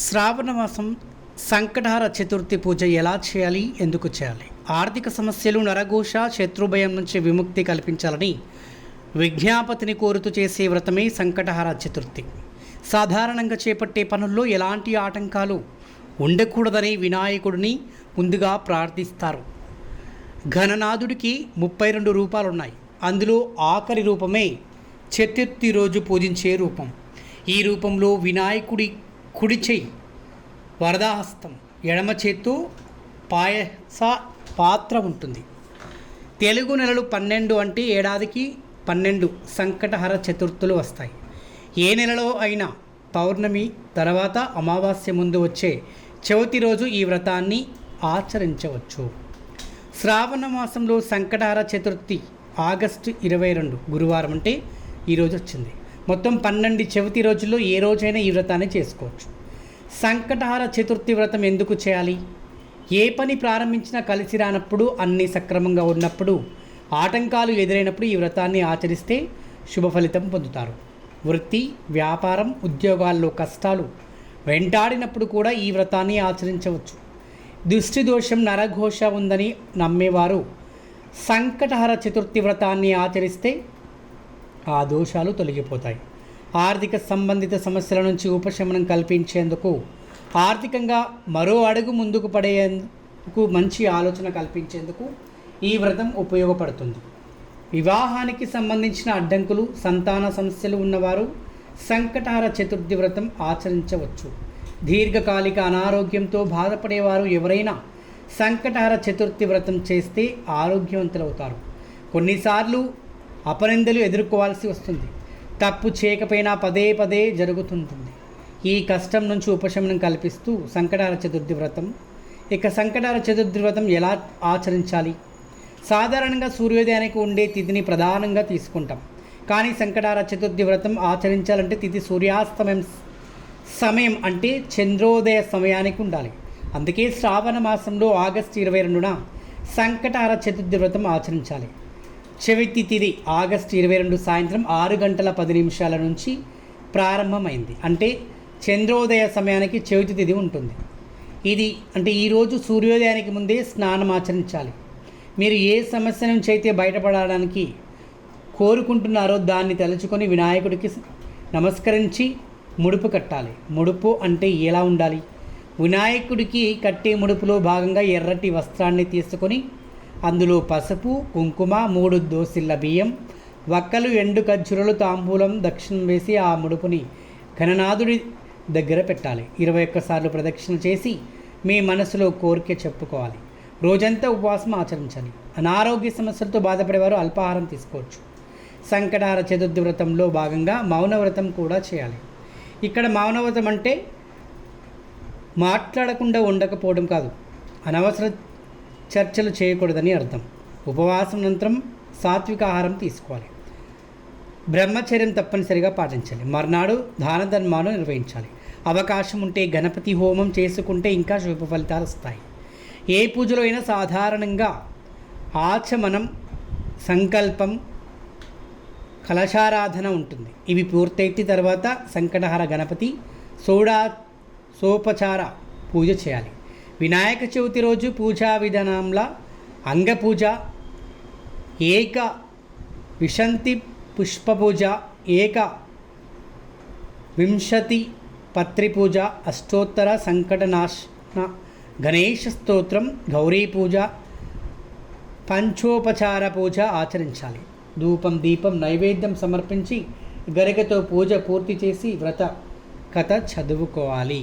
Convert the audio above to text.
శ్రావణ మాసం సంకటహార చతుర్థి పూజ ఎలా చేయాలి ఎందుకు చేయాలి? ఆర్థిక సమస్యలు నరఘోష శత్రుభయం నుంచి విముక్తి కల్పించాలని విజ్ఞాపతిని కోరుతూ చేసే వ్రతమే సంకటహార చతుర్థి. సాధారణంగా చేపట్టే పనుల్లో ఎలాంటి ఆటంకాలు ఉండకూడదని వినాయకుడిని ముందుగా ప్రార్థిస్తారు. ఘననాథుడికి ముప్పై రెండు రూపాలు ఉన్నాయి అందులో ఆఖరి రూపమే చతుర్థి రోజు పూజించే రూపం. ఈ రూపంలో వినాయకుడి కుడి చెయ్యి వరదాహస్తం ఎడమ చేతు పాయస పాత్ర ఉంటుంది. తెలుగు నెలలు పన్నెండు అంటే ఏడాదికి పన్నెండు సంకటహర చతుర్థులు వస్తాయి. ఏ నెలలో అయినా పౌర్ణమి తర్వాత అమావాస్య ముందు వచ్చే చవితి రోజు ఈ వ్రతాన్ని ఆచరించవచ్చు. శ్రావణ మాసంలో సంకటహర చతుర్థి ఆగస్టు ఇరవై రెండు గురువారం అంటే ఈరోజు వచ్చింది. మొత్తం పన్నెండు చవితి రోజుల్లో ఏ రోజైనా ఈ వ్రతాన్ని చేసుకోవచ్చు. సంకటహార చతుర్థి వ్రతం ఎందుకు చేయాలి? ఏ పని ప్రారంభించినా కలిసి రానప్పుడు అన్నీ సక్రమంగా ఉన్నప్పుడు ఆటంకాలు ఎదురైనప్పుడు ఈ వ్రతాన్ని ఆచరిస్తే శుభ ఫలితం పొందుతారు. వృత్తి వ్యాపారం ఉద్యోగాల్లో కష్టాలు వెంటాడినప్పుడు కూడా ఈ వ్రతాన్ని ఆచరించవచ్చు. దృష్టి దోషం నరఘోష ఉందని నమ్మేవారు. సంకటహర చతుర్థి వ్రతాన్ని ఆచరిస్తే ఆ దోషాలు తొలగిపోతాయి. ఆర్థిక సంబంధిత సమస్యల నుంచి ఉపశమనం కల్పించేందుకు ఆర్థికంగా మరో అడుగు ముందుకు పడేందుకు మంచి ఆలోచన కల్పించేందుకు ఈ వ్రతం ఉపయోగపడుతుంది. వివాహానికి సంబంధించిన అడ్డంకులు సంతాన సమస్యలు ఉన్నవారు సంకటార చతుర్థి వ్రతం ఆచరించవచ్చు. దీర్ఘకాలిక అనారోగ్యంతో బాధపడేవారు ఎవరైనా సంకటార చతుర్థి వ్రతం చేస్తే ఆరోగ్యవంతులవుతారు. కొన్నిసార్లు అపనిందలు ఎదుర్కోవాల్సి వస్తుంది. తప్పు చేయకపోయినా పదే పదే జరుగుతుంటుంది. ఈ కష్టం నుంచి ఉపశమనం కల్పిస్తూ సంకటార చతుర్థి వ్రతం ఇక సంకటార చతుర్థి వ్రతం ఎలా ఆచరించాలి? సాధారణంగా సూర్యోదయానికి ఉండే తిథిని ప్రధానంగా తీసుకుంటాం. కానీ సంకటార చతుర్థి వ్రతం ఆచరించాలంటే తిథి సూర్యాస్తమయం సమయం అంటే చంద్రోదయ సమయానికి ఉండాలి. అందుకే శ్రావణ మాసంలో ఆగస్టు ఇరవై రెండున సంకటార చతుర్థి వ్రతం ఆచరించాలి. చవితి తిది ఆగస్టు ఇరవై రెండు సాయంత్రం ఆరు గంటల పది నిమిషాల నుంచి ప్రారంభమైంది. అంటే చంద్రోదయ సమయానికి చవితి తిది ఉంటుంది. ఇది అంటే ఈరోజు సూర్యోదయానికి ముందే స్నానం ఆచరించాలి. మీరు ఏ సమస్య నుంచి అయితే బయటపడడానికి కోరుకుంటున్నారో దాన్ని తలుచుకొని వినాయకుడికి నమస్కరించి ముడుపు కట్టాలి. ముడుపు అంటే ఎలా ఉండాలి? వినాయకుడికి కట్టే ముడుపులో భాగంగా ఎర్రటి వస్త్రాన్ని తీసుకొని అందులో పసుపు కుంకుమ మూడు దోసిళ్ళ బియ్యం వక్కలు ఎండు ఖర్జురలు తాంబూలం దక్షిణం వేసి ఆ ముడుపుని ఘననాథుడి దగ్గర పెట్టాలి. ఇరవై ఒక్కసార్లు ప్రదక్షిణ చేసి మీ మనసులో కోరిక చెప్పుకోవాలి. రోజంతా ఉపవాసం ఆచరించాలి. అనారోగ్య సమస్యలతో బాధపడేవారు అల్పాహారం తీసుకోవచ్చు. సంకటార చతుర్థి వ్రతంలో భాగంగా మౌన వ్రతం కూడా చేయాలి. ఇక్కడ మౌన వ్రతం అంటే మాట్లాడకుండా ఉండకపోవడం కాదు. అనవసర చర్చలు చేయకూడదని అర్థం. ఉపవాసం అనంతరం సాత్విక ఆహారం తీసుకోవాలి. బ్రహ్మచర్యం తప్పనిసరిగా పాటించాలి. మర్నాడు దాన ధర్మాలు నిర్వహించాలి. అవకాశం ఉంటే గణపతి హోమం చేసుకుంటే ఇంకా శుభ ఫలితాలు వస్తాయి. ఏ పూజలో అయినా సాధారణంగా ఆచమనం సంకల్పం కలశారాధన ఉంటుంది. ఇవి పూర్తయిన తర్వాత సంకటహార గణపతి సోడా సోపచార పూజ చేయాలి. వినాయక చవితి రోజు పూజా విధానంలో అంగపూజ ఏక విశంతి పుష్ప పూజ ఏక వింశతి పత్రి పూజ అష్టోత్తర సంకటనాశన గణేష స్తోత్రం గౌరీ పూజ పంచోపచార పూజ ఆచరించాలి. ధూపం దీపం నైవేద్యం సమర్పించి గరికతో పూజ పూర్తి చేసి వ్రత కథ చదువుకోవాలి.